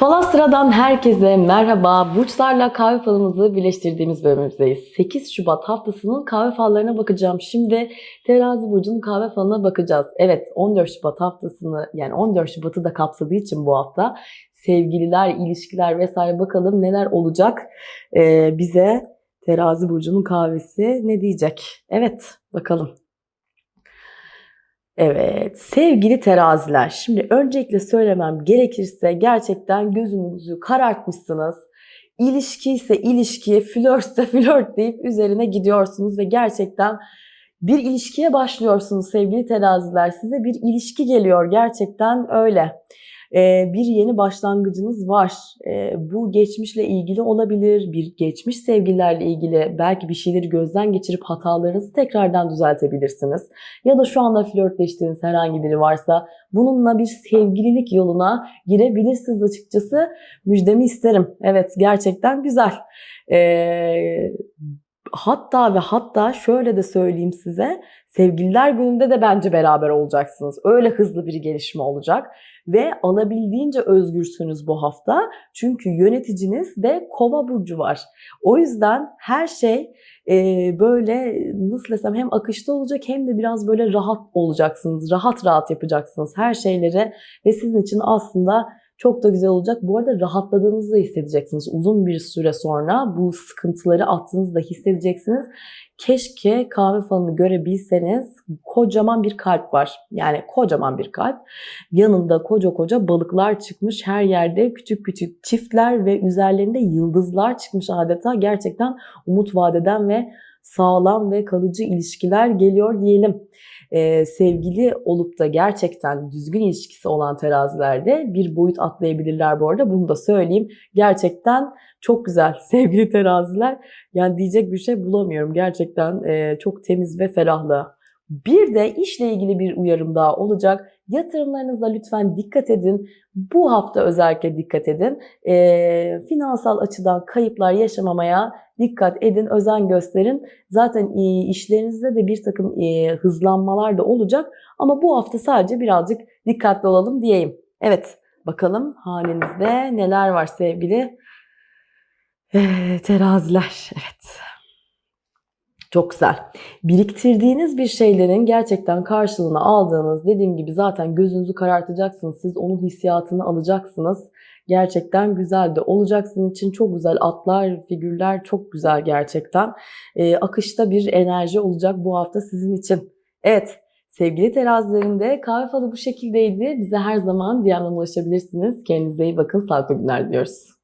Falastra'dan herkese merhaba. Burçlarla kahve falımızı birleştirdiğimiz bölümümüzdeyiz. 8 Şubat haftasının kahve fallarına bakacağım. Şimdi Terazi Burcu'nun kahve falına bakacağız. Evet 14 Şubat haftasını yani 14 Şubat'ı da kapsadığı için bu hafta sevgililer, ilişkiler vesaire bakalım neler olacak Ee, bize Terazi Burcu'nun kahvesi ne diyecek? Evet bakalım. Evet, sevgili teraziler. Şimdi öncelikle söylemem gerekirse gerçekten gözünüzü karartmışsınız. İlişki ise ilişki, flört ise flört deyip üzerine gidiyorsunuz ve gerçekten bir ilişkiye başlıyorsunuz sevgili teraziler. Size bir ilişki geliyor gerçekten öyle. Ee, bir yeni başlangıcınız var. Ee, bu geçmişle ilgili olabilir, bir geçmiş sevgililerle ilgili belki bir şeyleri gözden geçirip hatalarınızı tekrardan düzeltebilirsiniz. Ya da şu anda flörtleştiğiniz herhangi biri varsa bununla bir sevgililik yoluna girebilirsiniz açıkçası. Müjdemi isterim. Evet gerçekten güzel. Ee, hatta ve hatta şöyle de söyleyeyim size. Sevgililer gününde de bence beraber olacaksınız. Öyle hızlı bir gelişme olacak. Ve alabildiğince özgürsünüz bu hafta. Çünkü yöneticiniz de kova burcu var. O yüzden her şey e, böyle nasıl desem hem akışta olacak hem de biraz böyle rahat olacaksınız. Rahat rahat yapacaksınız her şeyleri ve sizin için aslında çok da güzel olacak. Bu arada rahatladığınızı da hissedeceksiniz. Uzun bir süre sonra bu sıkıntıları attığınızı da hissedeceksiniz. Keşke kahve falını görebilseniz kocaman bir kalp var. Yani kocaman bir kalp. Yanında koca koca balıklar çıkmış. Her yerde küçük küçük çiftler ve üzerlerinde yıldızlar çıkmış adeta. Gerçekten umut vadeden ve sağlam ve kalıcı ilişkiler geliyor diyelim. Ee, sevgili olup da gerçekten düzgün ilişkisi olan terazilerde bir boyut atlayabilirler bu arada. Bunu da söyleyeyim. Gerçekten çok güzel sevgili teraziler. Yani diyecek bir şey bulamıyorum. Gerçekten e, çok temiz ve ferahlı. Bir de işle ilgili bir uyarım daha olacak. Yatırımlarınıza lütfen dikkat edin. Bu hafta özellikle dikkat edin. E, finansal açıdan kayıplar yaşamamaya dikkat edin, özen gösterin. Zaten e, işlerinizde de bir takım e, hızlanmalar da olacak. Ama bu hafta sadece birazcık dikkatli olalım diyeyim. Evet, bakalım hanenizde neler var sevgili e, teraziler. Evet. Çok güzel. Biriktirdiğiniz bir şeylerin gerçekten karşılığını aldığınız dediğim gibi zaten gözünüzü karartacaksınız. Siz onun hissiyatını alacaksınız. Gerçekten güzel de olacak sizin için çok güzel atlar, figürler çok güzel gerçekten. Ee, akışta bir enerji olacak bu hafta sizin için. Evet sevgili terazilerinde kahve falı bu şekildeydi. Bize her zaman DM'den ulaşabilirsiniz. Kendinize iyi bakın. Sağlıklı günler diliyoruz.